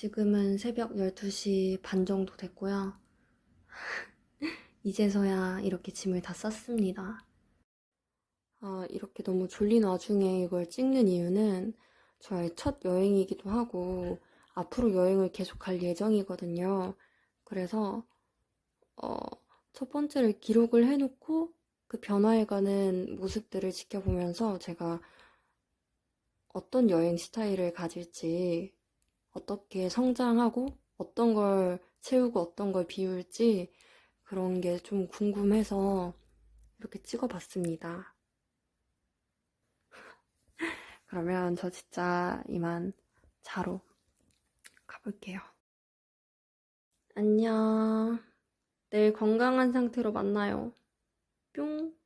지금은 새벽 12시 반 정도 됐고요. 이제서야 이렇게 짐을 다 쌌습니다. 아, 이렇게 너무 졸린 와중에 이걸 찍는 이유는 저의 첫 여행이기도 하고 앞으로 여행을 계속 갈 예정이거든요. 그래서 어, 첫 번째를 기록을 해놓고 그 변화해가는 모습들을 지켜보면서 제가 어떤 여행 스타일을 가질지, 어떻게 성장하고, 어떤 걸 채우고 어떤 걸 비울지, 그런 게 좀 궁금해서 이렇게 찍어봤습니다. 그러면 저 진짜 이만 자러 가볼게요. 안녕. 내일 건강한 상태로 만나요. 뿅.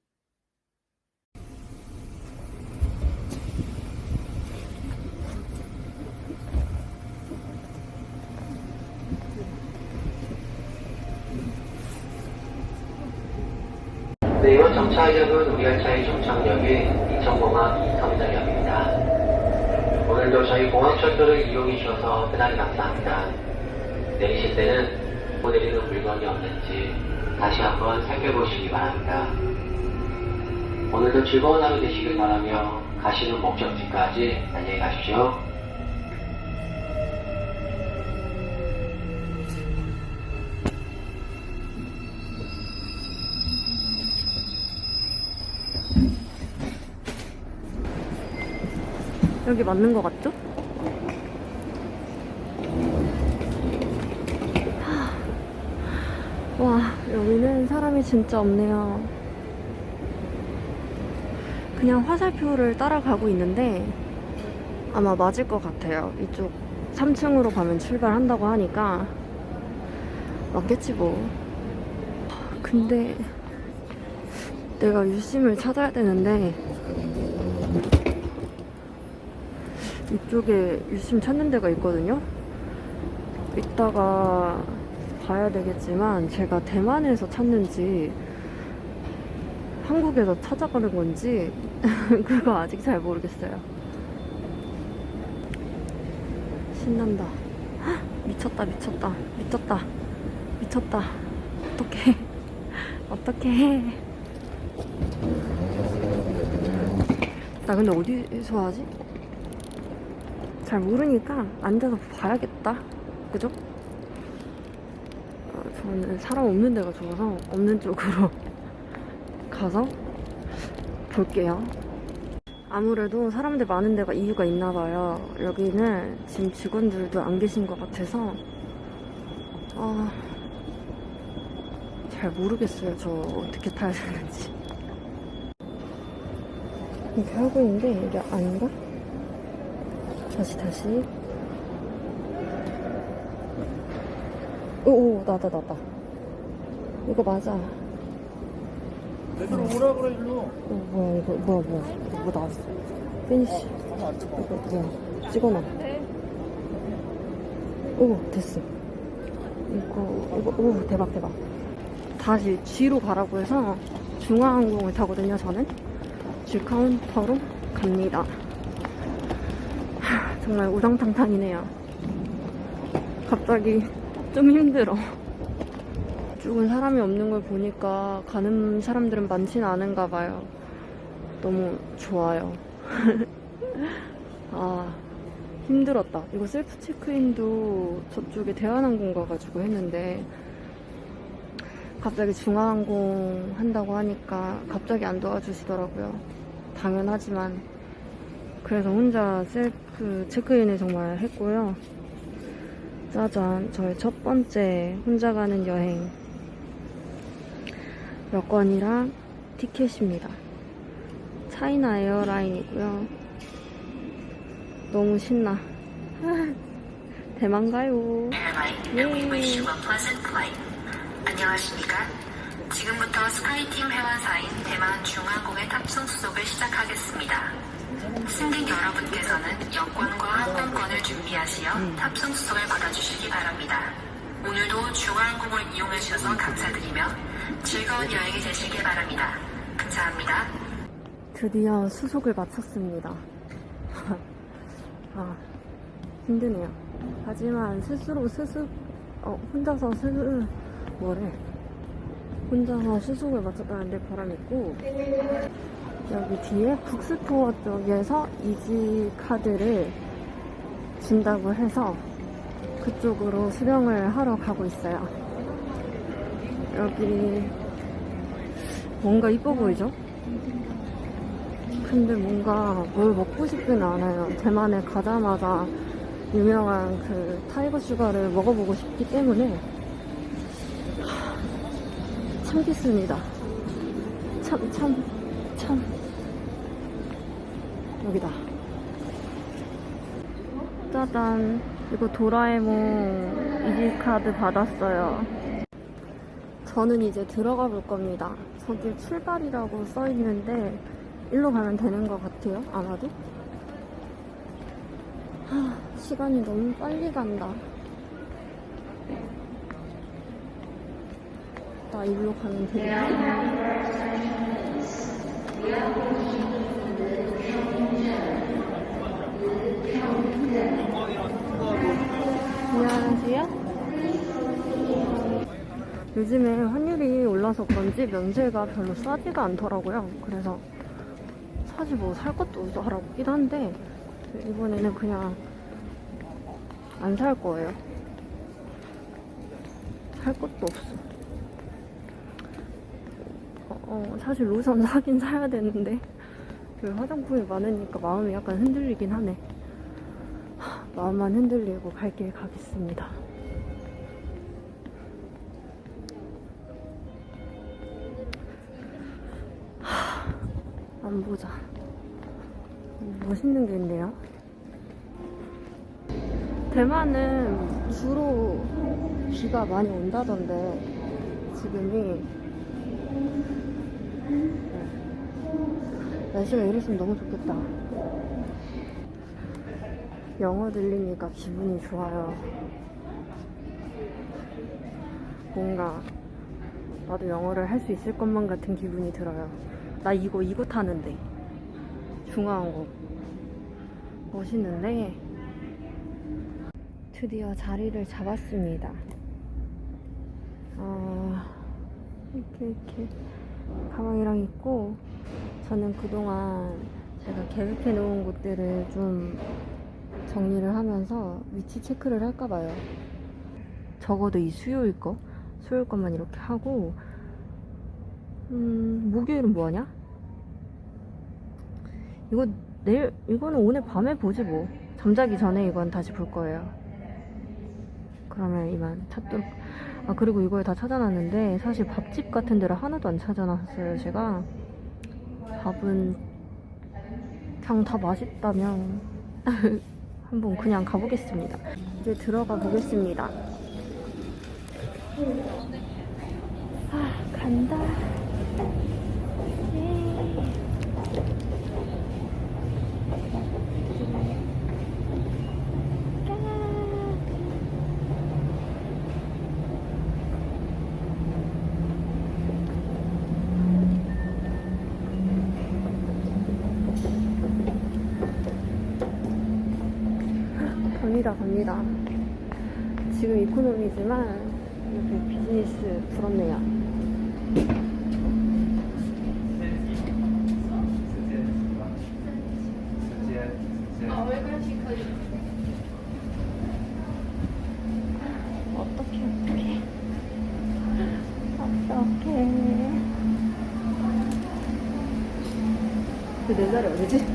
네, 이번 정차역은 우리 열차의 종착역인 인천공항 이터미널역입니다. 오늘도 저희 공항철도를 이용해 주셔서 대단히 감사합니다. 내리실 때는 못 내리는 물건이 없는지 다시 한번 살펴보시기 바랍니다. 오늘도 즐거운 하루 되시길 바라며 가시는 목적지까지 안녕히 가십시오. 여기 맞는 것 같죠? 하, 와, 여기는 사람이 진짜 없네요. 그냥 화살표를 따라가고 있는데 아마 맞을 것 같아요. 이쪽 3층으로 가면 출발한다고 하니까 맞겠지 뭐. 근데 내가 유심을 찾아야 되는데 이쪽에 유심 찾는 데가 있거든요. 이따가 봐야 되겠지만 제가 대만에서 찾는지 한국에서 찾아가는 건지 그거 아직 잘 모르겠어요. 신난다. 헉, 미쳤다 미쳤다 미쳤다 미쳤다. 어떡해 어떡해. 나 근데 어디서 하지? 잘 모르니까 앉아서 봐야겠다. 그죠? 어, 저는 사람 없는 데가 좋아서 없는 쪽으로 가서 볼게요. 아무래도 사람들 많은 데가 이유가 있나 봐요. 여기는 지금 직원들도 안 계신 것 같아서 아, 잘 모르겠어요. 저 어떻게 타야 되는지. 이렇게 하고 있는데 이게 아닌가? 다시 다시. 오오 나다 나다. 이거 맞아. 얘들아 오라 그래 일로. 어, 뭐야 이거 뭐야 뭐야. 이거 뭐 나왔어. 피니쉬 이거 뭐야. 찍어놔. 오 됐어. 이거 이거 오 대박 대박. 다시 G로 가라고 해서 중앙항공을 타거든요 저는. G 카운터로 갑니다. 하, 정말 우당탕탕이네요 갑자기 좀 힘들어 이쪽은 사람이 없는 걸 보니까 가는 사람들은 많지는 않은가 봐요. 너무 좋아요. 아, 힘들었다. 이거 셀프 체크인도 저쪽에 대한항공 가가지고 했는데, 갑자기 중앙항공 한다고 하니까 갑자기 안 도와주시더라고요. 당연하지만. 그래서 혼자 셀프 체크인을 정말 했고요. 짜잔, 저의 첫 번째 혼자 가는 여행. 여권이랑 티켓입니다. 차이나 에어라인이고요. 너무 신나. 대만 가요. Flight. 안녕하십니까? 지금부터 스카이팀 회원사인 대만 중앙공의 탑승 수속을 시작하겠습니다. 승객 여러분께서는 여권과 항공권을 준비하시어 탑승 수속을 받아주시기 바랍니다. 오늘도 중앙공을 이용해 주셔서 감사드리며 즐거운 여행이 되시길 바랍니다. 감사합니다. 드디어 수속을 마쳤습니다. 아, 힘드네요. 하지만 스스로 스스 어 혼자서 스스 뭐래 혼자서 수속을 맞췄다는데 바람 있고 여기 뒤에 북스토어 쪽에서 이지 카드를 준다고 해서 그쪽으로 수령을 하러 가고 있어요. 여기 뭔가 이뻐 보이죠? 근데 뭔가 뭘 먹고 싶지는 않아요. 대만에 가자마자 유명한 그 타이거 슈가를 먹어보고 싶기 때문에 하, 참겠습니다. 참, 참, 참. 여기다. 짜잔. 이거 도라에몽 이지카드 받았어요. 저는 이제 들어가 볼 겁니다. 저기 출발이라고 써 있는데, 일로 가면 되는 것 같아요. 아마도. 하, 시간이 너무 빨리 간다. 나 일로 가면 되겠다. 안녕하세요. 요즘에 환율이 올라서 그런지 면세가 별로 싸지가 않더라고요. 그래서 사실 뭐 살 것도 없긴 한데 이번에는 그냥 안 살 거예요. 살 것도 없어. 어, 어, 사실 로션 사긴 사야 되는데 그 화장품이 많으니까 마음이 약간 흔들리긴 하네. 하, 마음만 흔들리고 갈 길 가겠습니다. 안 보자. 멋있는 게 있네요. 대만은 주로 비가 많이 온다던데 지금이 네. 날씨가 이랬으면 너무 좋겠다. 영어 들리니까 기분이 좋아요. 뭔가 나도 영어를 할 수 있을 것만 같은 기분이 들어요. 나 이거 이거 타는데 중화항공 멋있는데 드디어 자리를 잡았습니다. 아 이렇게 이렇게 가방이랑 있고 저는 그동안 제가 계획해 놓은 곳들을 좀 정리를 하면서 위치 체크를 할까 봐요. 적어도 이 수요일 거, 수요일 것만 이렇게 하고 음, 목요일은 뭐 하냐? 이거 내일 이거는 오늘 밤에 보지 뭐. 잠자기 전에 이건 다시 볼 거예요. 그러면 이만 찾도록. 아 그리고 이걸 다 찾아놨는데 사실 밥집 같은 데를 하나도 안 찾아놨어요 제가. 밥은 그냥 다 맛있다면 한번 그냥 가보겠습니다. 이제 들어가 보겠습니다. 아 간다. 예. 갑니다, 갑니다. 지금 이코노미지만 이렇게 비즈니스 부럽네요. 어떻게 어떻게 어떻게 그 내 자리 어디지?